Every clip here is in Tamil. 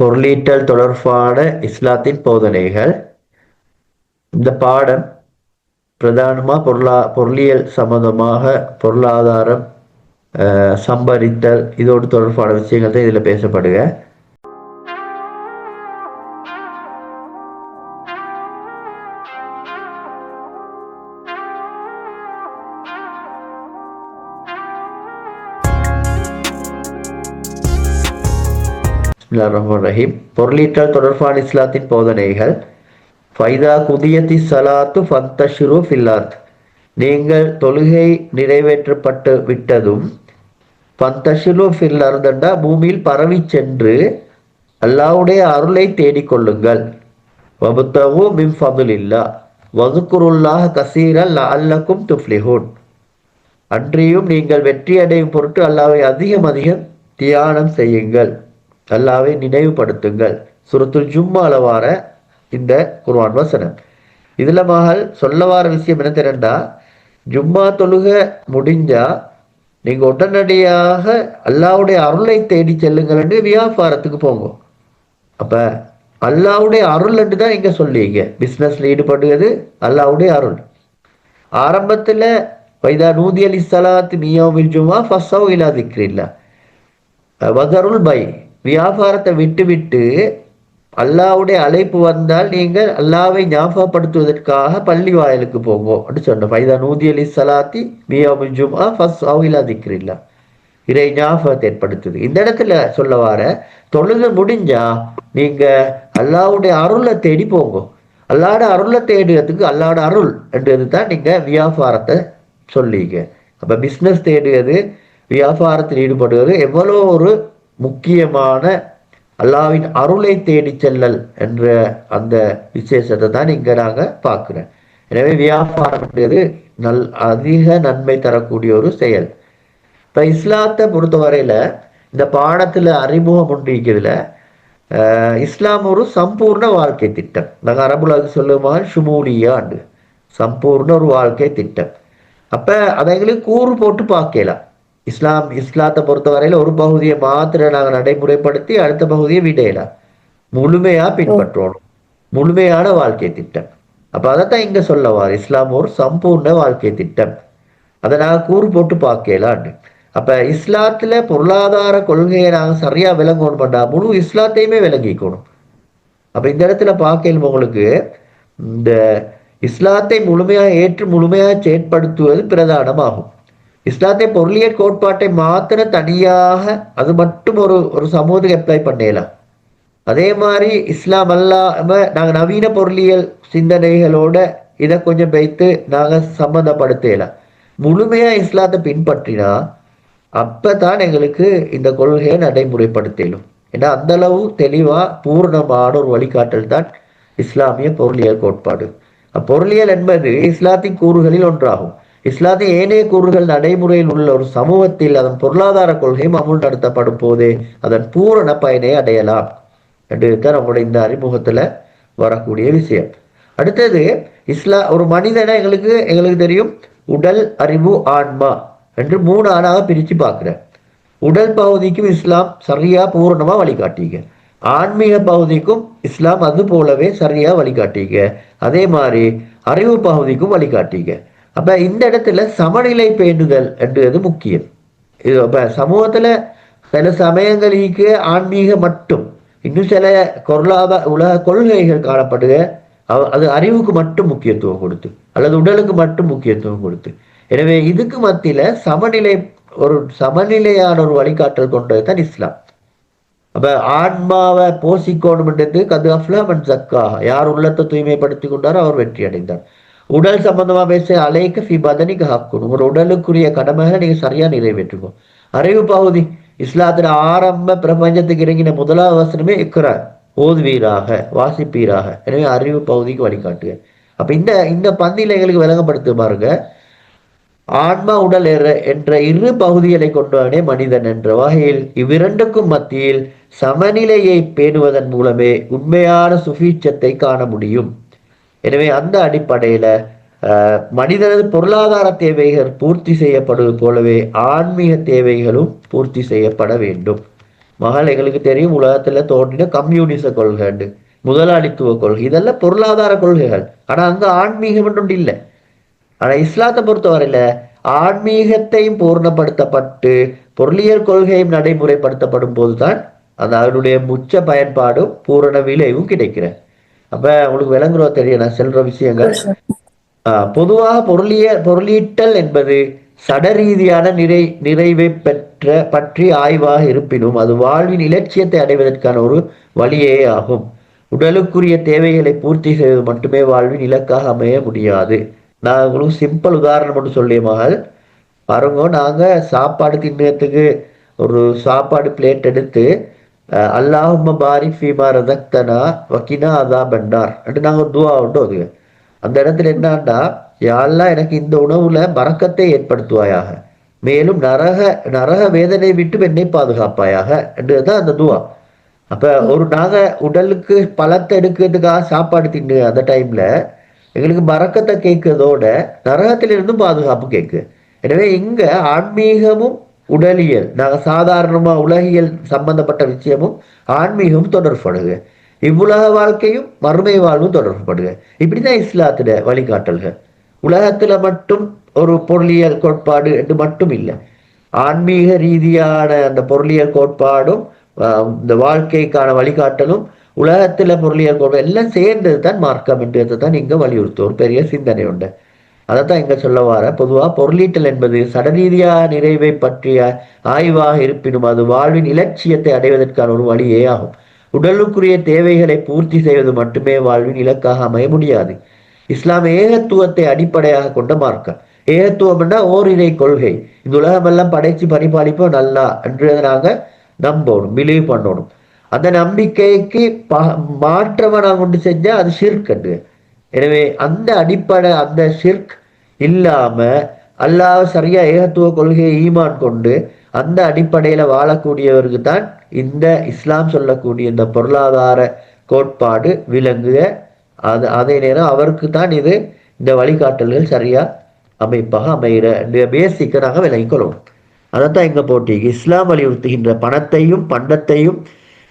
பொருளீட்டல் தொடர்பான இஸ்லாத்தின் போதனைகள். இந்த பாடம் பிரதானமாக பொருளா பொருளியல் சம்பந்தமாக பொருளாதாரம் சம்பரித்தல் சம்பாதித்தல் இதோடு தொடர்பான விஷயங்கள் தான் இதில் பேசப்படுக. பிஸ்மில்லாஹிர் ரஹ்மான் ரஹீம் பொருளீட்டல் தொடர்பான இஸ்லாத்தின் போதனைகள். ஃபைதா குதியத்தி சலாத்து ஃபந்தஷிரு ஃபில்லாத் நீங்கள் தொழுகை நிறைவேற்றப்பட்டு விட்டதும் ஃபந்தஷிரு ஃபில்லர்தண்டா பூமியில் பரவி சென்று அல்லாவுடைய அருளை தேடிக்கொள்ளுங்கள் வபுத்தகு மிம் ஃபதுலில்லா வதுக்குருல்லாஹ் கசீரல் அல்லக்கும் துஃப்லிஹூன். அன்றியும் நீங்கள் வெற்றி அடையும் பொருட்டு அல்லாவை அதிகம் அதிகம் தியானம் செய்யுங்கள். அல்லாவை நினைவுபடுத்துங்கள். சுரத்துல் ஜும்மால வார இந்த குர்வான் வசனம். இதில் மகள் சொல்ல வார விஷயம் என்ன தெரியுண்டா ஜும்மா தொழுக முடிஞ்சா நீங்க உடனடியாக அல்லாவுடைய அருளை தேடி செல்லுங்கள்னு வியாபாரத்துக்கு போங்க. அப்ப அல்லாவுடைய அருள் என்று தான் இங்க சொல்லிங்க பிசினஸ்ல ஈடுபடுவது அல்லாவுடைய அருள். ஆரம்பத்தில் வைதா நூதி அலி சலாத் மியோவில் ஜும்மா ஃபஸ்ஸவ் இலா திக்ரில்லா. வதருள் பை. வியாபாரத்தை விட்டு விட்டு அல்லாவுடைய அழைப்பு வந்தால் நீங்கள் அல்லாவை ஞாபகப்படுத்துவதற்காக பள்ளி வாயிலுக்கு போங்க அப்படின்னு சொன்னோம். ஃபைதா நூதி அலி சலாத்தி மியோவில் ஜுமா ஃபஸ் இலா திக்ரில்லா இறை ஞாபகத்தை ஏற்படுத்துது. இந்த இடத்துல சொல்ல வர தொழுது முடிஞ்சா நீங்க அல்லாவுடைய அருளை தேடி போங்க. அல்லாட அருளை தேடுறதுக்கு அல்லாட அருள் என்றது தான் நீங்க வியாபாரத்தை சொல்லிங்க அப்ப பிஸ்னஸ் தேடுவது வியாபாரத்தில் ஈடுபடுவது எவ்வளோ ஒரு முக்கியமான அல்லாவின் அருளை தேடி செல்லல் என்ற அந்த விசேஷத்தை தான் இங்க நாங்க பார்க்கிறோம். எனவே வியாபாரம் என்றது நல் அதிக நன்மை தரக்கூடிய ஒரு செயல். இப்போ இஸ்லாத்தை பொறுத்தவரையில் இந்த பாடத்தில் அறிமுகம் ஒன்றிருக்கிறதுல இஸ்லாம் ஒரு சம்பூர்ண வாழ்க்கை திட்டம். நாங்கள் அரபுலாவுக்கு சொல்லுமா சொல்லுவோம்? சம்பூர்ண ஒரு வாழ்க்கை திட்டம். அப்போ அதை எங்களுக்கு கூறு போட்டு பார்க்கலாம். இஸ்லாம் இஸ்லாத்தை பொறுத்தவரையில் ஒரு பகுதியை மாத்திர நாங்கள் நடைமுறைப்படுத்தி அடுத்த பகுதியை விடையலாம். முழுமையாக பின்பற்றணும். முழுமையான வாழ்க்கை திட்டம். அப்போ அதைத்தான் இங்கே சொல்லவார் இஸ்லாம் ஒரு சம்பூர்ண வாழ்க்கை திட்டம். அதை நாங்கள் கூறு போட்டு பார்க்கலான்னு அப்ப இஸ்லாத்துல பொருளாதார கொள்கையை நாங்க சரியா விளங்கணும் பண்ணா முழு இஸ்லாத்தையுமே விளங்கிக்கணும். அப்ப இந்த இடத்துல பார்க்கலும் உங்களுக்கு. இந்த இஸ்லாத்தை முழுமையாக ஏற்று முழுமையாக செயற்படுத்துவது பிரதானமாகும். இஸ்லாத்திய பொருளியல் கோட்பாட்டை மாத்திர தனியாக அது மட்டும் ஒரு ஒரு சமூகத்துக்கு அப்ளை பண்ணலாம். அதே மாதிரி இஸ்லாம் அல்லாம நாங்கள் நவீன பொருளியல் சிந்தனைகளோட இதை கொஞ்சம் வைத்து நாங்கள் சம்மந்தப்படுத்தலாம் முழுமையா இஸ்லாத்தை பின்பற்றினா அப்பதான் எங்களுக்கு இந்த கொள்கையை நடைமுறைப்படுத்தலும். ஏன்னா அந்த அளவு தெளிவா பூர்ணமான ஒரு வழிகாட்டல் தான் இஸ்லாமிய பொருளியல் கோட்பாடு. அப்பொருளியல் என்பது இஸ்லாத்தின் கூறுகளில் ஒன்றாகும். இஸ்லாத்தின் ஏனைய கூறுகள் நடைமுறையில் உள்ள ஒரு சமூகத்தில் அதன் பொருளாதார கொள்கையும் அமுல் நடத்தப்படும் போதே அதன் பூரண பயனை அடையலாம். என்றுதான் நம்முடைய இந்த அறிமுகத்துல வரக்கூடிய விஷயம். அடுத்தது இஸ்லா ஒரு மனிதனை எங்களுக்கு எங்களுக்கு தெரியும் உடல் அறிவு ஆன்மா என்று மூணு ஆணாக பிரித்து பார்க்குறேன் உடல் பகுதிக்கும் இஸ்லாம் சரியா பூரணமா வழிகாட்டிங்க ஆன்மீக பகுதிக்கும் இஸ்லாம் அது போலவே சரியா வழிகாட்டிங்க அதே மாதிரி அறிவு பகுதிக்கும் வழிகாட்டிங்க அப்ப இந்த இடத்துல சமநிலை பேணுதல் என்றது முக்கியம். இது அப்ப சமூகத்துல சில சமயங்களுக்கு ஆன்மீக மட்டும் இன்னும் சில பொருளாதார உலக கொள்கைகள் காணப்படுக அவ- அது அறிவுக்கு மட்டும் முக்கியத்துவம் கொடுத்து அல்லது உடலுக்கு மட்டும் முக்கியத்துவம் கொடுத்து. எனவே இதுக்கு மத்தியில சமநிலை ஒரு சமநிலையான ஒரு வழிகாட்டல் கொண்டது தான் இஸ்லாம். அப்ப ஆன்மாவை போசிக்கணும்ன்றது கது அண்ட் சக்கா யார் உள்ளத்தை தூய்மைப்படுத்தி கொண்டாரோ அவர் வெற்றி அடைந்தார் உடல் சம்பந்தமா பேச அலைக்க ஃபி பதனிக்கு ஹாக்கணும் ஒரு உடலுக்குரிய கடமைகளை நீங்க சரியா நிறைவேற்றுக்கும் அறிவு பகுதி. இஸ்லாத்துல ஆரம்ப பிரபஞ்சத்துக்கு இறங்கின முதலாவது வசனமே இக்கிறார் ஓதுவீராக வாசிப்பீராக. எனவே அறிவு பகுதிக்கு வழிகாட்டுக. அப்ப இந்த இந்த பந்தியில எங்களுக்கு விளங்கப்படுத்து பாருங்க. ஆன்மா உடல் எற- என்ற இரு பகுதிகளை கொண்டவனே மனிதன் என்ற வகையில் இவ்விரண்டுக்கும் மத்தியில் சமநிலையை பேணுவதன் மூலமே உண்மையான சுபீட்சத்தை காண முடியும். எனவே அந்த அடிப்படையில மனிதனது பொருளாதார தேவைகள் பூர்த்தி செய்யப்படுவது போலவே ஆன்மீக தேவைகளும் பூர்த்தி செய்யப்பட வேண்டும். மகள் எங்களுக்கு தெரியும் உலகத்துல தோன்றின கம்யூனிச கொள்கைண்டு முதலாளித்துவ கொள்கை. இதெல்லாம் பொருளாதார கொள்கைகள். ஆனா அங்க ஆன்மீகம் ஒன்று இல்லை. ஆனா இஸ்லாத்தை பொறுத்தவரையில ஆன்மீகத்தையும் பூர்ணப்படுத்தப்பட்டு பொருளியல் கொள்கையும் நடைமுறைப்படுத்தப்படும் போதுதான் அந்த அதனுடைய முச்ச பயன்பாடும் பூரண விளைவும் கிடைக்கிறேன் அப்ப உங்களுக்கு விளங்குறோ தெரியும் நான் செல்ற விஷயங்கள். பொதுவாக பொருளிய பொருளீட்டல் என்பது சடரீதியான நிறை நிறைவை பெற்ற பற்றி ஆய்வாக இருப்பினும் அது வாழ்வின் இலட்சியத்தை அடைவதற்கான ஒரு வழியே ஆகும். உடலுக்குரிய தேவைகளை பூர்த்தி செய்வது மட்டுமே வாழ்வின் இலக்காக அமைய முடியாது. நான் உங்களுக்கு சிம்பிள் உதாரணம் மட்டும் சொல்லிய மகள். பாருங்க நாங்கள் சாப்பாடு தின்னத்துக்கு ஒரு சாப்பாடு பிளேட் எடுத்து அல்லாஹும் பாரி ஃபீமா ரதக்தனா வக்கினா அதா பண்டார் அப்படி நாங்கள் ஒரு துவா உண்டு அது அந்த இடத்துல என்னன்னா யாரெல்லாம் எனக்கு இந்த உணவுல மறக்கத்தை ஏற்படுத்துவாயாக மேலும் நரக நரக வேதனை விட்டு என்னை பாதுகாப்பாயாக என்றுதான் அந்த துவா அப்ப ஒரு நாங்க உடலுக்கு பழத்தை எடுக்கிறதுக்காக சாப்பாடு தின்னு அந்த டைம்ல எங்களுக்கு மறக்கத்தை கேட்கறதோட நரகத்திலிருந்தும் பாதுகாப்பு கேட்கு எனவே இங்க ஆன்மீகமும் உடலியல் நாங்கள் சாதாரணமாக உலகியல் சம்பந்தப்பட்ட விஷயமும் ஆன்மீகமும் தொடர்படுக இவ்வுலக வாழ்க்கையும் மறுமை வாழ்வும் தொடர்புபடுங்கள் இப்படி தான் இஸ்லாத்துல வழிகாட்டல்கள். உலகத்தில் மட்டும் ஒரு பொருளியல் கோட்பாடு என்று மட்டும் இல்லை. ஆன்மீக ரீதியான அந்த பொருளியல் கோட்பாடும் இந்த வாழ்க்கைக்கான வழிகாட்டலும் உலகத்தில் பொருளியல் கோட்பாடு எல்லாம் சேர்ந்தது தான் மார்க்கம் என்றதை தான் இங்கே வலியுறுத்தும் ஒரு பெரிய சிந்தனை உண்டு. அதைத்தான் இங்க சொல்ல வர. பொதுவா பொருளீட்டல் என்பது சடரீதியா நிறைவை பற்றிய ஆய்வாக இருப்பினும் அது வாழ்வின் இலட்சியத்தை அடைவதற்கான ஒரு வழியே ஆகும். உடலுக்குரிய தேவைகளை பூர்த்தி செய்வது மட்டுமே வாழ்வின் இலக்காக அமைய முடியாது. இஸ்லாம் ஏகத்துவத்தை அடிப்படையாக கொண்ட மார்க்கம். ஏகத்துவம்னா ஓரிரை கொள்கை. இந்த உலகமெல்லாம் படைச்சு பரிபாலிப்போம் நல்லா என்று நாங்க நம்பணும் பிலீவ் பண்ணணும். அந்த நம்பிக்கைக்கு ப நான் கொண்டு செஞ்சா அது ஷிர்க் எனவே அந்த அடிப்படை அந்த ஷிர்க் இல்லாம அல்லாஹ் சரியா ஏகத்துவ கொள்கையை ஈமான் கொண்டு அந்த அடிப்படையில வாழக்கூடியவருக்கு தான் இந்த இஸ்லாம் சொல்லக்கூடிய இந்த பொருளாதார கோட்பாடு விளங்குக. அது அதே நேரம் அவருக்கு தான் இது இந்த வழிகாட்டல்கள் சரியா அமைப்பாக அமைகிற. பேசிக்க நாங்கள் விளங்கிக்கொள்ளணும் அதைத்தான் எங்க போட்டி இஸ்லாம் வலியுறுத்துகின்ற பணத்தையும் பண்டத்தையும்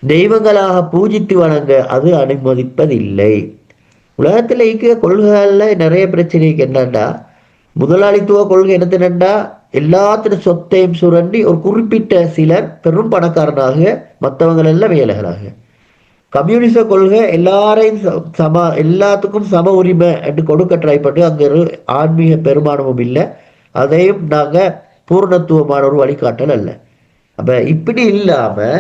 தெய்வங்களாக பூஜித்து வணங்க அது அனுமதிப்பதில்லை. உலகத்தில் இருக்கிற கொள்கைகளில் நிறைய பிரச்சனைக்கு என்னென்னா முதலாளித்துவ கொள்கை என்னதுன்னா எல்லாத்தின சொத்தையும் சுரண்டி ஒரு குறிப்பிட்ட சிலர் பெரும் பணக்காரனாக மற்றவங்கள் எல்லாம் வேலைகளாக. கம்யூனிச கொள்கை எல்லாரையும் சம எல்லாத்துக்கும் சம உரிமை என்று கொடுக்க ட்ரை பண்ணி அங்கே ஆன்மீக பெருமானமும் இல்லை. அதையும் நாங்கள் பூர்ணத்துவமான ஒரு வழிகாட்டல் அல்ல. அப்போ இப்படி இல்லாமல்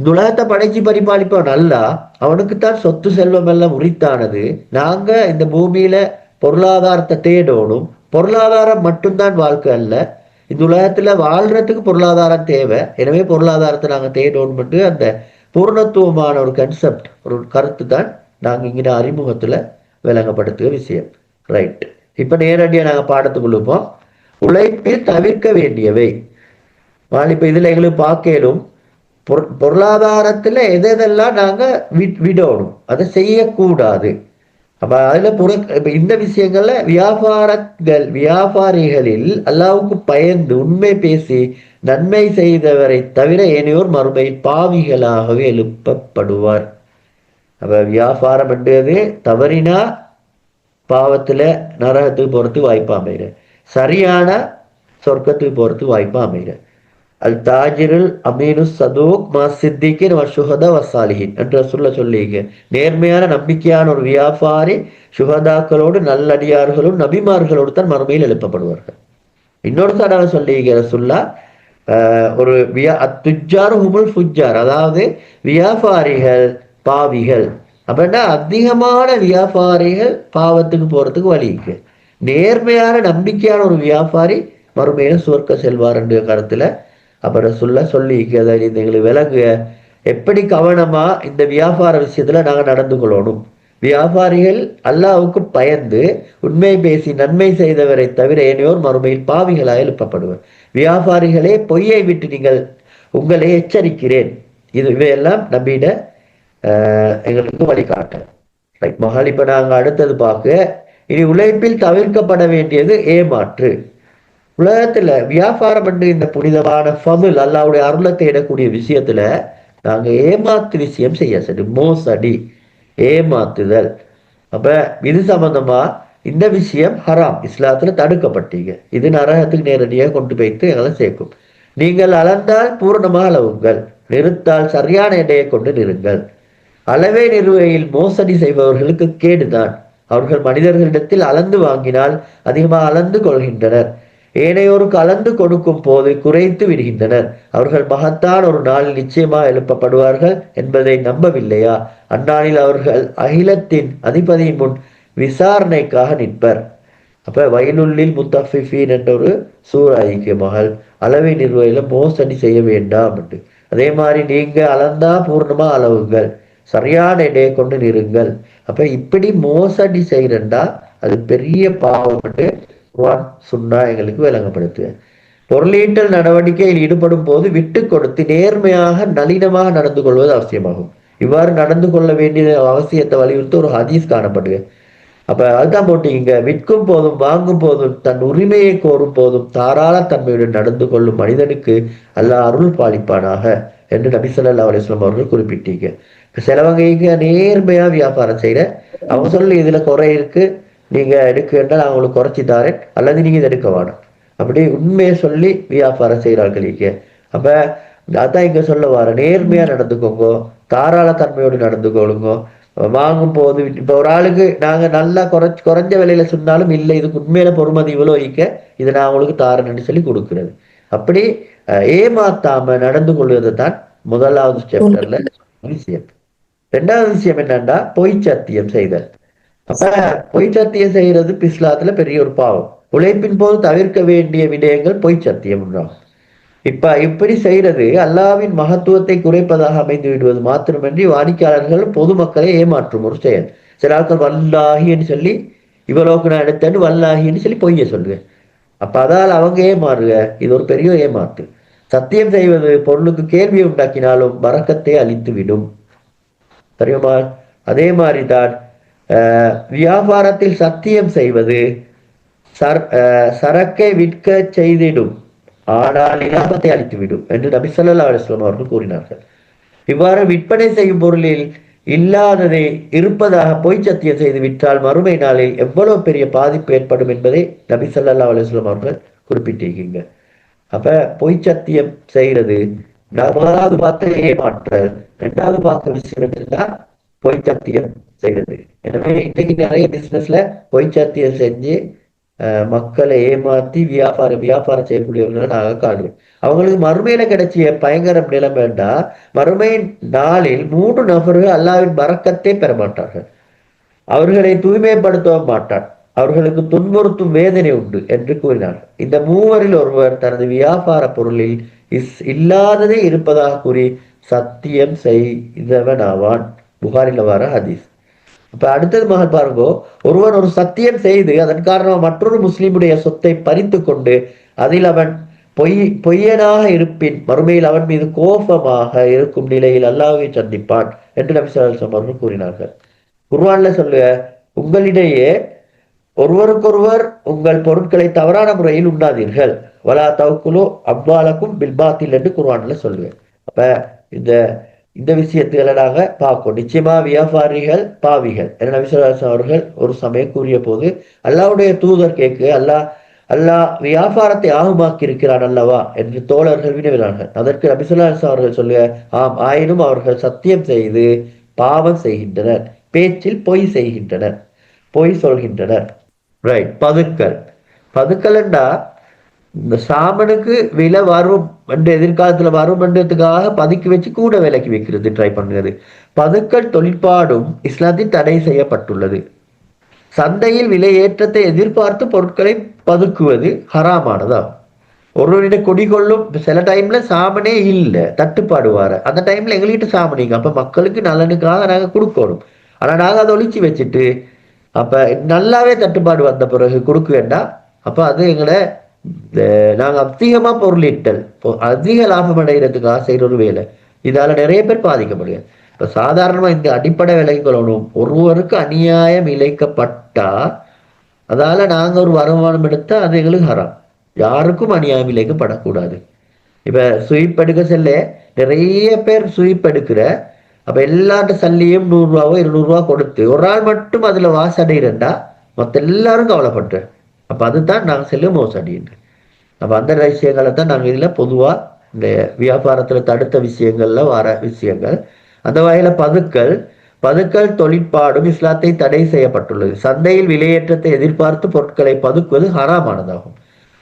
இந்த உலகத்தை படைச்சு பரிபாலிப்பவன் நல்லா அவனுக்குத்தான் சொத்து செல்வம் எல்லாம் உரித்தானது. நாங்க இந்த பூமியில பொருளாதாரத்தை தேடணும். பொருளாதாரம் மட்டும்தான் வாழ்க்கை அல்ல. இந்த உலகத்துல வாழ்றதுக்கு பொருளாதாரம் தேவை. எனவே பொருளாதாரத்தை நாங்க தேடணும் அந்த பூர்ணத்துவமான ஒரு கன்செப்ட் ஒரு கருத்து தான் நாங்க இங்கே அறிமுகத்துல விளங்கப்படுத்துகிற விஷயம். ரைட் இப்ப நேரடியாக நாங்க பாடத்துக்குள்ளுப்போம் உழைப்பில் தவிர்க்க வேண்டியவை. இப்ப இதுல எங்களுக்கு பார்க்கலும் பொருளாதாரத்துல எதெல்லாம் நாங்க விடணும் அதை செய்யக்கூடாது. அப்ப அதுல புற இப்போ இந்த விஷயங்கள்ல வியாபாரங்கள் வியாபாரிகளில் அல்லாவுக்கு பயந்து உண்மை பேசி நன்மை செய்தவரை தவிர ஏனையோர் மறுமையில் பாவிகளாகவே எழுப்பப்படுவார். அப்ப வியாபாரம் என்றது தவறினா பாவத்துல நரகத்துக்கு போறதுக்கு வாய்ப்பு அமைகிற சரியான சொர்க்கத்துக்கு போறதுக்கு வாய்ப்பு அமைகிற அல் தாஜிருல் அமீனு சதூக் மா சித்திகின் சுகதா வசாலிஹின் என்று சொல்ல சொல்லிங்க நேர்மையான நம்பிக்கையான ஒரு வியாபாரி சுகதாக்களோடு நல்லடியார்களும் நபிமார்களோடு தான் மறுமையில் எழுப்பப்படுவார்கள். இன்னொரு தடவை சொல்லிங்க சொல்லா ஒரு வியா அத்துஜார் ஹுமுல் ஃபுஜார் அதாவது வியாபாரிகள் பாவிகள். அப்படின்னா அதிகமான வியாபாரிகள் பாவத்துக்கு போறதுக்கு வழிக்கு நேர்மையான நம்பிக்கையான ஒரு வியாபாரி மறுமையில சுவர்க்க செல்வார் என்ற கருத்துல அப்புறம் சொல்ல சொல்லி எங்களுக்கு விலகு எப்படி கவனமா இந்த வியாபார விஷயத்துல நாங்கள் நடந்து கொள்ளணும்? வியாபாரிகள் அல்லாவுக்கு பயந்து உண்மை பேசி நன்மை செய்தவரை தவிர ஏனையோர் மறுமையில் பாவிகளாக எழுப்பப்படுவர். வியாபாரிகளே பொய்யை விட்டு நீங்கள் உங்களை எச்சரிக்கிறேன். இது இவையெல்லாம் நம்பிட எங்களுக்கு வழிகாட்ட மகள் இப்போ நாங்கள் அடுத்தது பார்க்க இனி உழைப்பில் தவிர்க்கப்பட வேண்டியது ஏமாற்று. உலகத்துல வியாபாரம் பண்ணி இந்த புனிதமான ஃபமில் அல்லாவுடைய அருளை தேடக்கூடிய விஷயத்துல நாங்க ஏமாத்து விஷயம் செய்ய சரி மோசடி ஏமாத்துதல். அப்ப இது சம்பந்தமா இந்த விஷயம் ஹராம். இஸ்லாத்துல தடுக்கப்பட்டீங்க. இது நரகத்துக்கு நேரடியாக கொண்டு போய்த்து எங்களை சேர்க்கும். நீங்கள் அளந்தால் பூரணமாக அளவுங்கள். நிறுத்தால் சரியான எடையை கொண்டு நிறுங்கள். அளவே நிறுவையில் மோசடி செய்பவர்களுக்கு கேடுதான். அவர்கள் மனிதர்களிடத்தில் அளந்து வாங்கினால் அதிகமாக அளந்து கொள்கின்றனர். ஏனையோர் கலந்து கொடுக்கும் போது குறைத்து விடுகின்றனர். அவர்கள் மகத்தான் ஒரு நாளில் நிச்சயமாக எழுப்பப்படுவார்கள் என்பதை நம்பவில்லையா? அந்நாளில் அவர்கள் அகிலத்தின் அதிபதியின் முன் விசாரணைக்காக நிற்பர். அப்ப வயலுள்ளில் முத்தஃபிஃபீன் என்ற ஒரு சூறாய்க்கு மகள் அளவை நிர்வகில மோசடி செய்ய வேண்டாம் என்று. அதே மாதிரி நீங்க அளந்தா பூர்ணமா அளவுங்கள். சரியான இடையை கொண்டு நிறுங்கள். அப்ப இப்படி மோசடி செய்யறா அது பெரிய பாவம் என்று சுண்ணா எங்களுக்கு விளங்கப்படுத்துவேன் பொருளீட்டல் நடவடிக்கையில் ஈடுபடும் போது விட்டு கொடுத்து நேர்மையாக நளினமாக நடந்து கொள்வது அவசியமாகும். இவ்வாறு நடந்து கொள்ள வேண்டிய அவசியத்தை வலியுறுத்தி ஒரு ஹதீஸ் காணப்படுது அப்ப அதுதான் போட்டீங்க விற்கும் போதும் வாங்கும் போதும் தன் உரிமையை கோரும் போதும் தாராள தன்மையுடன் நடந்து கொள்ளும் மனிதனுக்கு அல்லாஹ் அருள் பாலிப்பானாக என்று நபிசல்லா அலிஸ்லாம் அவர்கள் குறிப்பிட்டீங்க. சிலவங்க நேர்மையா வியாபாரம் செய்யற அவங்க சொல்லி இதுல குறை இருக்கு. நீங்க எடுக்க அவங்களுக்கு குறைச்சி தாரேன் அல்லது நீங்க இதை எடுக்க வேணும். அப்படி உண்மையை சொல்லி வியாபாரம் செய்கிறார்கள் இங்க. அப்ப அதான் இங்க சொல்ல வர நேர்மையா நடந்துக்கோங்க தாராள தன்மையோடு நடந்துக்கொள்ளுங்க வாங்கும் போது இப்போ ஒரு ஆளுக்கு நாங்கள் நல்லா குறைச்சி குறைஞ்ச விலையில சொன்னாலும் இல்லை இதுக்கு உண்மையில பொறுமதி இவ்வளோ வைக்க இதை நான் அவங்களுக்கு தாரேன்னு சொல்லி கொடுக்குறது. அப்படி ஏமாத்தாம நடந்து கொள்வதை தான் முதலாவது சாப்டர்ல விஷயம். ரெண்டாவது விஷயம் என்னன்னா பொய் சத்தியம் செய்தல். பொய் சத்தியம் செய்யறது பிஸ்லாத்துல பெரிய ஒரு பாவம். உழைப்பின் போது தவிர்க்க வேண்டிய விடயங்கள் பொய் சத்தியம் இப்ப இப்படி செய்யறது அல்லாவின் மகத்துவத்தை குறைப்பதாக அமைந்து விடுவது மாத்திரமின்றி வாடிக்கையாளர்கள் பொதுமக்களை ஏமாற்றும் ஒரு செயல். சில ஆட்கள் வல்லாகின்னு சொல்லி இவ்வளவுக்கு நான் எடுத்தேன்னு வல்லாகின்னு சொல்லி பொய்ய சொல்லுவேன். அப்ப அதால் அவங்க ஏமாறுக. இது ஒரு பெரிய ஏமாற்று. சத்தியம் செய்வது பொருளுக்கு கேள்வியை உண்டாக்கினாலும் வரக்கத்தை அழித்து விடும் தெரியுமா? அதே மாதிரிதான் வியாபாரத்தில் சத்தியம் செய்வது சர் சரக்கை விற்க செய்திடும் ஆனால் இலாபத்தை அளித்துவிடும் என்று நபி சொல்லா அவர்கள் கூறினார்கள். இவ்வாறு விற்பனை செய்யும் பொருளில் இல்லாததை இருப்பதாக பொய் சத்தியம் செய்து விற்றால் மறுமை நாளில் எவ்வளவு பெரிய பாதிப்பு ஏற்படும் என்பதை நபி சொல்லா அலுவலாம் அவர்கள் குறிப்பிட்டிருக்கீங்க. அப்ப பொய் சத்தியம் செய்யறது முதலாவது பார்த்த ஏமாற்றல் ரெண்டாவது பார்த்த விஷயம் என்னன்னா பொய் சத்தியம் செய்யறது எனவே இன்னைக்கு நிறைய பிசினஸ்ல பொய் சத்தியம் செஞ்சு மக்களை ஏமாத்தி வியாபாரம் வியாபாரம் செய்யக்கூடியவர்களை நாங்கள் காணுவோம் அவங்களுக்கு மறுமையில கிடைச்சிய பயங்கரம் நிலைமைண்டா மறுமை நாளில் மூன்று நபர்கள் அல்லாவின் மறக்கத்தை பெற மாட்டார்கள். அவர்களை தூய்மைப்படுத்த மாட்டார் அவர்களுக்கு துன்புறுத்தும் வேதனை உண்டு என்று கூறினார் இந்த மூவரில் ஒருவர் தனது வியாபார பொருளில் இஸ் இல்லாததே இருப்பதாக கூறி சத்தியம் செய்தவன் ஆவான் புகாரில் வர ஹதீஸ். இப்போ அடுத்தது மகன் பாருங்கோ ஒருவன் ஒரு சத்தியம் செய்து அதன் காரணமாக மற்றொரு முஸ்லீமுடைய சொத்தை பறித்து கொண்டு அதில் அவன் பொய் பொய்யனாக இருப்பின் மறுமையில் அவன் மீது கோபமாக இருக்கும் நிலையில் அல்லாவை சந்திப்பான் என்று நபி அவர்கள் கூறினார்கள். குர்வான்ல சொல்லுக உங்களிடையே ஒருவருக்கொருவர் உங்கள் பொருட்களை தவறான முறையில் உண்ணாதீர்கள். வலா தவக்குலோ அவ்வாலக்கும் பில்பாத்தில் என்று குர்வான்ல சொல்லுவேன் அப்ப இந்த இந்த விஷயத்துகளை பார்க்கும் நிச்சயமா வியாபாரிகள் பாவிகள் என நபிசுல்லாஸ் அவர்கள் ஒரு சமயம் கூறிய போது அல்லாவுடைய தூதர் கேட்கு அல்லாஹ் அல்லாஹ் வியாபாரத்தை ஆகமாக்கி இருக்கிறான் அல்லவா? என்று தோழர்கள் வினவினார்கள். அதற்கு நபிசுல்லாஸ் அவர்கள் சொல்லுக ஆம் ஆயினும் அவர்கள் சத்தியம் செய்து பாவம் செய்கின்றனர் பேச்சில் பொய் செய்கின்றனர் பொய் சொல்கின்றனர். ரைட் பதுக்கல். பதுக்கல் இந்த சாமனுக்கு விலை வரும் என்று எதிர்காலத்துல வரும் பண்டத்துக்காக பதுக்கி வச்சு கூட விலைக்கு வைக்கிறது ட்ரை பண்ணுறது பதுக்கல் தொழிற்பாடும் இஸ்லாத்தில் தடை செய்யப்பட்டுள்ளது. சந்தையில் விலை ஏற்றத்தை எதிர்பார்த்து பொருட்களை பதுக்குவது ஹராமானதா? ஒருவரிடம் கொடி கொள்ளும் சில டைம்ல சாமனே இல்லை தட்டுப்பாடு வார. அந்த டைம்ல எங்கள்கிட்ட சாமனிங்க அப்ப மக்களுக்கு நலனுக்காக நாங்க கொடுக்கணும். ஆனா நாங்க அதை ஒழிச்சு வச்சுட்டு அப்ப நல்லாவே தட்டுப்பாடு வந்த பிறகு கொடுக்க வேண்டாம். அப்ப அது எங்களை நாங்கள் அதிகமாக பொருளீட்டல். அதிக லாபம் அடைகிறதுக்காக செய்கிற ஒரு வேலை. இதால நிறைய பேர் பாதிக்கப்படுது இப்போ சாதாரணமாக இந்த அடிப்படை விலை கொள்ளணும். ஒருவருக்கு அநியாயம் இழைக்கப்பட்டா அதால நாங்கள் ஒரு வருமானம் எடுத்தால் அது எங்களுக்கு ஹரம். யாருக்கும் அநியாயம் இழைக்கப்படக்கூடாது. இப்போ சுயிப் எடுக்க செல்ல நிறைய பேர் சுயிப் எடுக்கிற அப்போ எல்லாட்ட சல்லியும் நூறுரூவாவோ இருநூறுவா கொடுத்து ஒரு ஆள் மட்டும் அதில் வாசடைகிறண்டா மற்ற எல்லாரும் கவலைப்பட்டேன் அப்போ அதுதான் நாங்கள் செல்லும் மோசடின்னு அப்போ அந்த விஷயங்களை தான் நாங்கள் இதில் பொதுவாக இந்த வியாபாரத்தில் தடுத்த விஷயங்கள்ல வர விஷயங்கள். அந்த வகையில் பதுக்கள் பதுக்கல் தொழிற்பாடும் இஸ்லாத்தை தடை செய்யப்பட்டுள்ளது. சந்தையில் விலையேற்றத்தை எதிர்பார்த்து பொருட்களை பதுக்குவது ஹராமானதாகும்.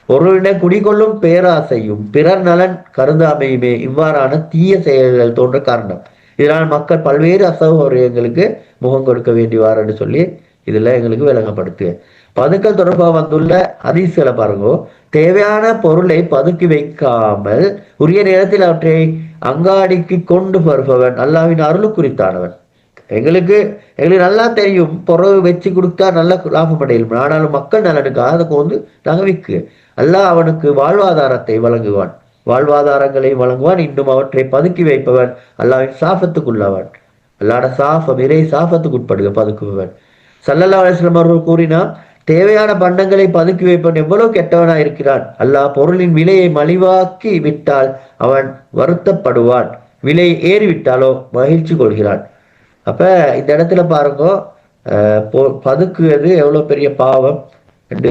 ஒருவரிட குடிகொள்ளும் பேராசையும் பிறர் நலன் கருதாமையுமே இவ்வாறான தீய செயல்கள் தோன்ற காரணம். இதனால் மக்கள் பல்வேறு அசௌகரியங்களுக்கு முகம் கொடுக்க வேண்டிவார்னு சொல்லி இதெல்லாம் எங்களுக்கு விளங்கப்படுத்து. பதுக்கல் தொடர்பாக வந்துள்ள ஹதீஸ்களை பாருங்கோ. தேவையான பொருளை பதுக்கி வைக்காமல் உரிய நேரத்தில் அவற்றை அங்காடிக்கு கொண்டு வருபவன் அல்லாவின் அருள் குறித்தானவன் எங்களுக்கு எங்களுக்கு நல்லா தெரியும். பொறவு வச்சு கொடுத்தா நல்ல லாபம் அடையும் ஆனாலும் மக்கள் நலனுக்காக அதுக்கு வந்து நகவிக்கு அல்லாஹ் அவனுக்கு வாழ்வாதாரத்தை வழங்குவான். வாழ்வாதாரங்களை வழங்குவான். இன்னும் அவற்றை பதுக்கி வைப்பவன் அல்லாவின் சாபத்துக்குள்ளவன். அல்லாட சாஃபம் இறை சாபத்துக்கு உட்படுக பதுக்குபவன். சல்லல்லா அலிஸ்லாம் அவர்கள் கூறினார் தேவையான பண்டங்களை பதுக்கி வைப்பவன் எவ்வளவு கெட்டவனா இருக்கிறான்? அல்லாஹ் பொருளின் விலையை மலிவாக்கி விட்டால் அவன் வருத்தப்படுவான். விலை ஏறிவிட்டாலோ மகிழ்ச்சி கொள்கிறான். அப்ப இந்த இடத்துல பாருங்க பதுக்குவது எவ்வளவு பெரிய பாவம்? என்று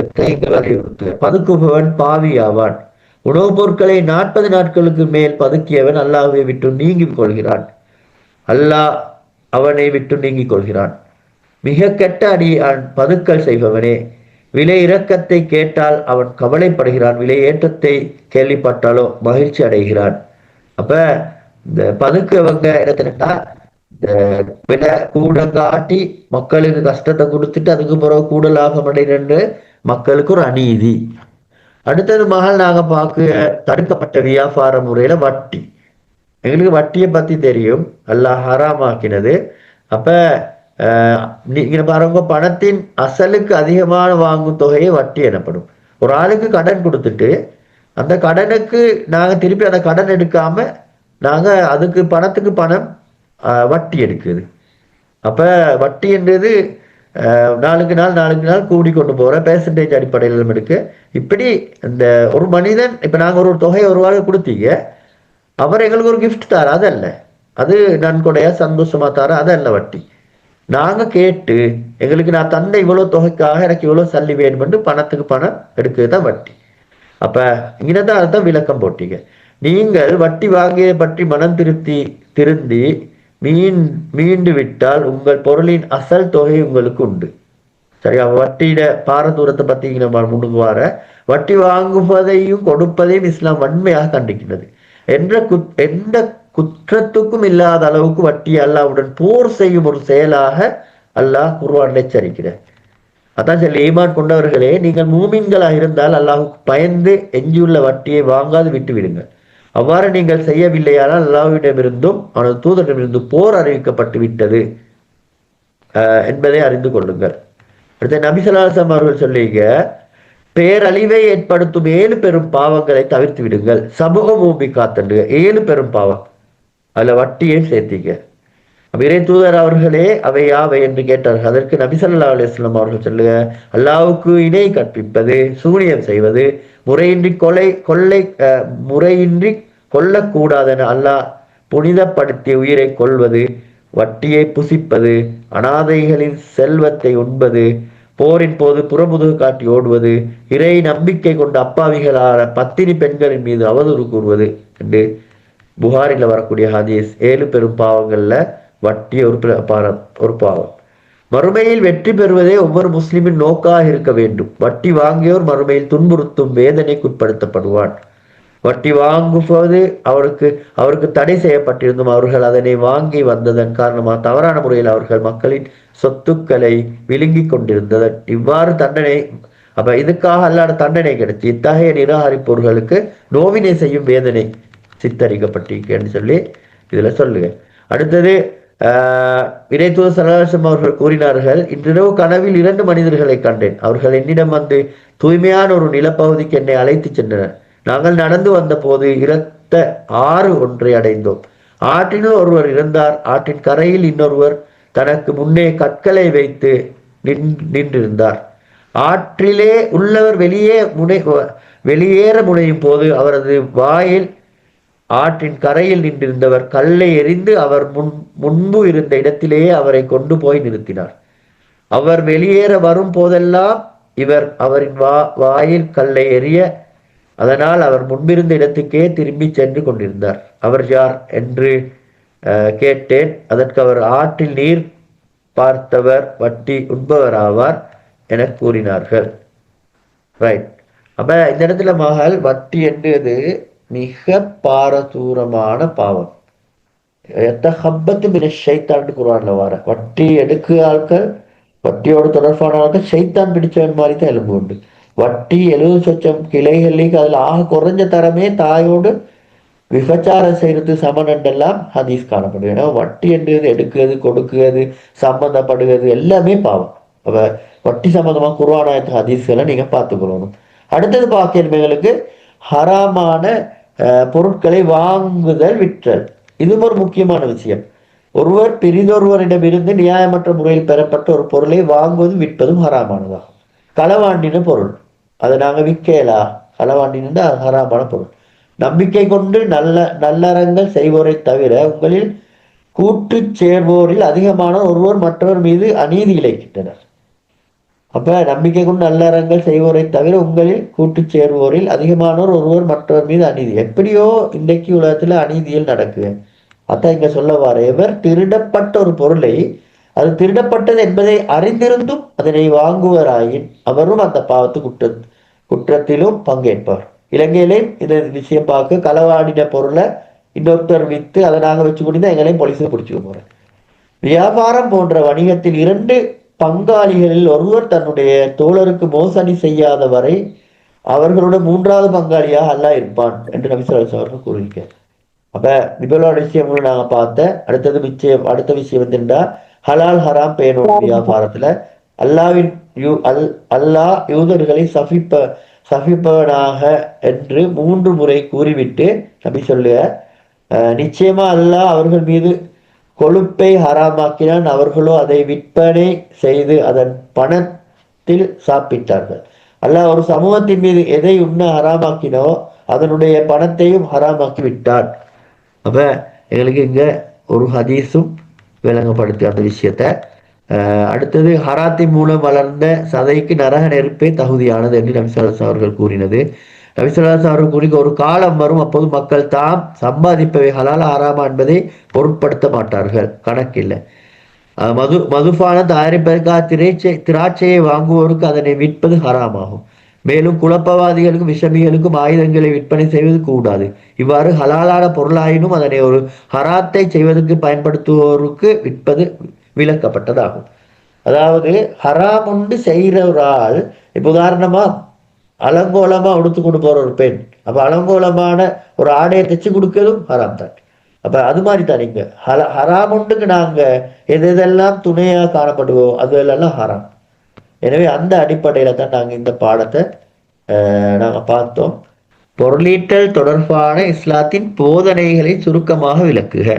பதுக்குபவன் பாவி ஆவான் உணவுப் பொருட்களை நாற்பது நாட்களுக்கு மேல் பதுக்கியவன் அல்லாஹை விட்டு நீங்கிக் கொள்கிறான். அல்லாஹ் அவனை விட்டு நீங்கிக் கொள்கிறான். மிக கெட்ட அடி பதுக்கல் செய்பவனே. விலை இறக்கத்தை கேட்டால் அவன் கவலைப்படுகிறான். விலை ஏற்றத்தை கேள்விப்பட்டாலோ மகிழ்ச்சி அடைகிறான். அப்ப இந்த பதுக்கவங்க இடத்துல விலை கூட காட்டி மக்களுக்கு கஷ்டத்தை கொடுத்துட்டு அதுக்கு பிறகு கூட லாபம் அடைகிறன்னு மக்களுக்கு ஒரு அநீதி. அடுத்தது மகள் நாங்க பார்க்க தடுக்கப்பட்ட வியாபார முறையில வட்டி. எங்களுக்கு வட்டியை பத்தி தெரியும். எல்லாம் ஹராமாக்கினது. அப்ப நீங்கள் பாருங்க பணத்தின் அசலுக்கு அதிகமான வாங்கும் தொகையை வட்டி எனப்படும். ஒரு ஆளுக்கு கடன் கொடுத்துட்டு அந்த கடனுக்கு நாங்கள் திருப்பி அந்த கடன் எடுக்காம நாங்கள் அதுக்கு பணத்துக்கு பணம் வட்டி எடுக்குது. அப்போ வட்டி என்றது நாளுக்கு நாள் நாளுக்கு நாள் கூடி கொண்டு போகிற பெர்சன்டேஜ் அடிப்படையில் எடுக்க. இப்படி இந்த ஒரு மனிதன் இப்போ நாங்கள் ஒரு தொகையை ஒரு வாரம் கொடுத்தீங்க அவர் எங்களுக்கு ஒரு கிஃப்ட் தார அதல்ல. அது நன்கொடையா சந்தோஷமா தார அதல்ல வட்டி. நாங்க கேட்டு எங்களுக்கு நான் தந்த இவ்வளவு தொகைக்காக எனக்கு இவ்வளவு சல்லி வேணும்னு பணத்துக்கு பணம் எடுக்கிறது தான் வட்டி. அப்ப இங்கதான் அதுதான் விளக்கம் போட்டீங்க. நீங்கள் வட்டி வாங்கியதை பற்றி மனம் திருத்தி திருந்தி மீன் மீண்டு விட்டால் உங்கள் பொருளின் அசல் தொகை உங்களுக்கு உண்டு. சரியா? வட்டியிட பாரதூரத்தை பத்தி நம்ம முன்னுக்கு வர வட்டி வாங்குவதையும் கொடுப்பதையும் இஸ்லாம் வன்மையாக கண்டிக்கின்றது. என்ற குத் எந்த குற்றத்துக்கும் இல்லாத அளவுக்கு வட்டி அல்லாவுடன் போர் செய்யும் ஒரு செயலாக அல்லாஹ் குர்வான் எச்சரிக்கிறார். அதான் சொல்லி ஈமான் கொண்டவர்களே நீங்கள் மூமின்களாக இருந்தால் அல்லாஹுக்கு பயந்து எஞ்சியுள்ள வட்டியை வாங்காது விட்டு விடுங்கள். அவ்வாறு நீங்கள் செய்யவில்லையானால் அல்லாவிடமிருந்தும் அவனது தூதரிடமிருந்தும் போர் அறிவிக்கப்பட்டு விட்டது என்பதை அறிந்து கொள்ளுங்கள். அடுத்த நபிசலாசம் அவர்கள் சொல்லிங்க பேரழிவை ஏற்படுத்தும் ஏழு பெரும் பாவங்களை தவிர்த்து விடுங்கள். சமூக பூமி காத்தண்டு ஏழு பெரும் பாவம். அதுல வட்டியை சேர்த்தீங்க. இறை தூதர் அவர்களே அவை யாவை என்று கேட்டார்கள். அதற்கு நபிசல்லா அலிஸ்லாம் அவர்கள் சொல்லுங்க அல்லாவுக்கு இணை கற்பிப்பது சூனியம் செய்வது முறையின்றி கொலை கொள்ளை முறையின்றி கொல்லக்கூடாதென அல்லாஹ் புனிதப்படுத்திய உயிரை கொள்வது வட்டியை புசிப்பது அனாதைகளின் செல்வத்தை உண்பது போரின் போது புறமுதுகு காட்டி ஓடுவது இறை நம்பிக்கை கொண்ட அப்பாவிகளான பத்தினி பெண்களின் மீது அவதூறு கூறுவது என்று புகாரில் வரக்கூடிய ஹதீஸ் ஏழு பெரும் பாவங்கள்ல வட்டி ஒரு ஒரு பாவம். மறுமையில் வெற்றி பெறுவதே ஒவ்வொரு முஸ்லிமின் நோக்காக இருக்க வேண்டும். வட்டி வாங்கியோர் மறுமையில் துன்புறுத்தும் வேதனைக்குட்படுத்தப்படுவான். வட்டி வாங்கும்போது அவருக்கு அவருக்கு தடை செய்யப்பட்டிருந்தும் அவர்கள் அதனை வாங்கி வந்ததன் காரணமாக தவறான முறையில் அவர்கள் மக்களின் சொத்துக்களை விழுங்கி கொண்டிருந்ததன் இவ்வாறு தண்டனை அப்ப இதுக்காக அல்லாத தண்டனை கிடைச்சி இத்தகைய நிராகரிப்பவர்களுக்கு நோவினை செய்யும் வேதனை சித்தரிக்கப்பட்டிருக்கேன்னு சொல்லி இதில் சொல்லுங்க. அடுத்தது இணைத்துவ சரகாசம் அவர்கள் கூறினார்கள் இன்றிரவு கனவில் இரண்டு மனிதர்களை கண்டேன். அவர்கள் என்னிடம் வந்து தூய்மையான ஒரு நிலப்பகுதிக்கு என்னை அழைத்து சென்றனர். நாங்கள் நடந்து வந்த போது இரத்த ஆறு ஒன்றை அடைந்தோம். ஆற்றினுள் ஒருவர் இருந்தார் ஆற்றின் கரையில் இன்னொருவர் தனக்கு முன்னே கற்களை வைத்து நின்றிருந்தார். ஆற்றிலே உள்ளவர் வெளியே முனை வெளியேற முனையும் போது அவரது வாயில் ஆற்றின் கரையில் நின்றிருந்தவர் கல்லை எறிந்து அவர் முன் முன்பு இருந்த இடத்திலேயே அவரை கொண்டு போய் நிறுத்தினார். அவர் வெளியேற வரும் போதெல்லாம் இவர் அவரின் வா வாயில் கல்லை எறிய அதனால் அவர் முன்பிருந்த இடத்துக்கே திரும்பி சென்று கொண்டிருந்தார். அவர் யார் என்று கேட்டேன். அதற்கு அவர் ஆற்றில் நீர் பார்த்தவர் வட்டி உண்பவர் ஆவார் என கூறினார்கள். ரைட் அப்ப இந்த இடத்துல மகள் வட்டி என்றது மிக பாரதூரமான பாவம். எத்த ஹப்பத்து மின ஷைத்தான்னு குரான்ல வர? வட்டி எடுக்க ஆட்கள் வட்டியோடு தொடர்பான ஆட்கள் ஷைத்தான் பிடிச்சவன் மாதிரி தான் எலும்பு உண்டு. வட்டி எழுபது சொச்சம் கிளைகளுக்கு அதில் ஆக குறைஞ்ச தரமே தாயோடு விபச்சாரம் செய்யறது சமனண்டெல்லாம் ஹதீஸ் காணப்படும் ஏன்னா வட்டி என்றது எடுக்கிறது கொடுக்கிறது சம்பந்தப்படுகிறது எல்லாமே பாவம். அப்போ வட்டி சம்பந்தமா குருவானாயத்து ஹதீஸ்களை நீங்க பார்த்துக்கணும். அடுத்தது பார்க்கிறவங்களுக்கு ஹராமான பொருட்களை வாங்குதல் விற்றல். இதுவும் ஒரு முக்கியமான விஷயம். ஒருவர் பிரிதொருவரிடமிருந்து நியாயமற்ற முறையில் பெறப்பட்ட ஒரு பொருளை வாங்குவதும் விற்பதும் ஹராமானதாகும். களவாண்டின பொருள். அதை நாங்கள் விற்கலா? களவாண்டினா ஹராமான பொருள். நம்பிக்கை கொண்டு நல்ல நல்லறங்கள் செய்வோரை தவிர உங்களில் கூட்டு சேர்வோரில் அதிகமான ஒருவர் மற்றவர் மீது அநீதி இழைக்கின்றனர். அப்ப நம்பிக்கை கொண்டு நல்லறங்கள் செய்வோரை தவிர உங்களில் கூட்டு சேர்வோரில் அதிகமானோர் ஒருவர் மற்றவர் மீது அநீதி. எப்படியோ இன்றைக்கு உலகத்துல அநீதியில் நடக்குது. அதான் இங்க சொல்ல வர எவர் திருடப்பட்ட ஒரு பொருளை அது திருடப்பட்டது என்பதை அறிந்திருந்தும் அதனை வாங்குவராயின் அவரும் அந்த பாவத்து குற்ற குற்றத்திலும் பங்கேற்பார். இலங்கையிலையும் இந்த விஷயம் பார்க்க களவாடின பொருளை இன்னொருத்தர் விற்று அதை நாங்கள் வச்சு கொடுத்தா எங்களையும் போலீஸில் பிடிச்சிக்க போறேன் வியாபாரம் போன்ற வணிகத்தில் இரண்டு பங்காளிகளில் ஒருவர் தன்னுடைய தோழருக்கு மோசடி செய்யாத வரை அவர்களோட மூன்றாவது பங்காளியாக அல்லா இருப்பான் என்று நபிசுரஸ் அவர்கள் கூறியிருக்கார் அப்ப நிபுணோட விஷயங்களும் நாங்க பார்த்த அடுத்தது விஷயம் அடுத்த விஷயம் வந்துட்டா ஹலால் ஹராம் பேனோட வியாபாரத்துல அல்லாவின் யூ அல் அல்லாஹ் யூதர்களை சபிப்ப சபிப்பவனாக என்று மூன்று முறை கூறிவிட்டு நபி சொல்லுக நிச்சயமா அல்லாஹ் அவர்கள் மீது கொழுப்பை ஹராமாக்கினான். அவர்களோ அதை விற்பனை செய்து அதன் பணத்தில் சாப்பிட்டார்கள். அல்லாஹ் ஒரு சமூகத்தின் மீது எதை உண்ண ஹராமாக்கினோ அதனுடைய பணத்தையும் ஹராமாக்கி விட்டான். அப்ப எங்களுக்கு இங்க ஒரு ஹதீஸும் விளங்கப்படுத்து அந்த விஷயத்த. அடுத்தது ஹராத்தி மூலம் வளர்ந்த சதைக்கு நரக நெருப்பே தகுதியானது என்று நபிசல்லாஸ் அவர்கள் கூறினது. நபிசல்லாஸ் அவர்கள் கூறி ஒரு காலம் வரும் அப்போது மக்கள் தாம் சம்பாதிப்பவை ஹலால் ஆறாமா என்பதை பொருட்படுத்த மாட்டார்கள். கணக்கில்லை. மது மதுபான தயாரிப்பதற்காக திரைச்சை திராட்சையை வாங்குவோருக்கு அதனை விற்பது ஹராமாகும். மேலும் குழப்பவாதிகளுக்கும் விஷமிகளுக்கும் ஆயுதங்களை விற்பனை செய்வது கூடாது. இவ்வாறு ஹலாலான பொருளாயினும் அதனை ஒரு ஹராத்தை செய்வதற்கு பயன்படுத்துவோருக்கு விற்பது விளக்கப்பட்டதாகும் அதாவது ஹராம் உண்டு செய்கிற ஒரு ஆள் இப்போ உதாரணமாக அலங்கோலமாக உடுத்து கொண்டு போகிற ஒரு பெண். அப்போ அலங்கோலமான ஒரு ஆடையை தைச்சு கொடுக்கறதும் ஹராம் தான். அப்போ அது மாதிரி தான் நீங்க ஹல ஹராம் உண்டுக்கு நாங்கள் எது எதெல்லாம் துணையாக காணப்படுவோம் அது எல்லாம் ஹராம். எனவே அந்த அடிப்படையில் தான் நாங்கள் இந்த பாடத்தை நாங்கள் பார்த்தோம். பொருளீட்டல் தொடர்பான இஸ்லாத்தின் போதனைகளை சுருக்கமாக விளக்குக.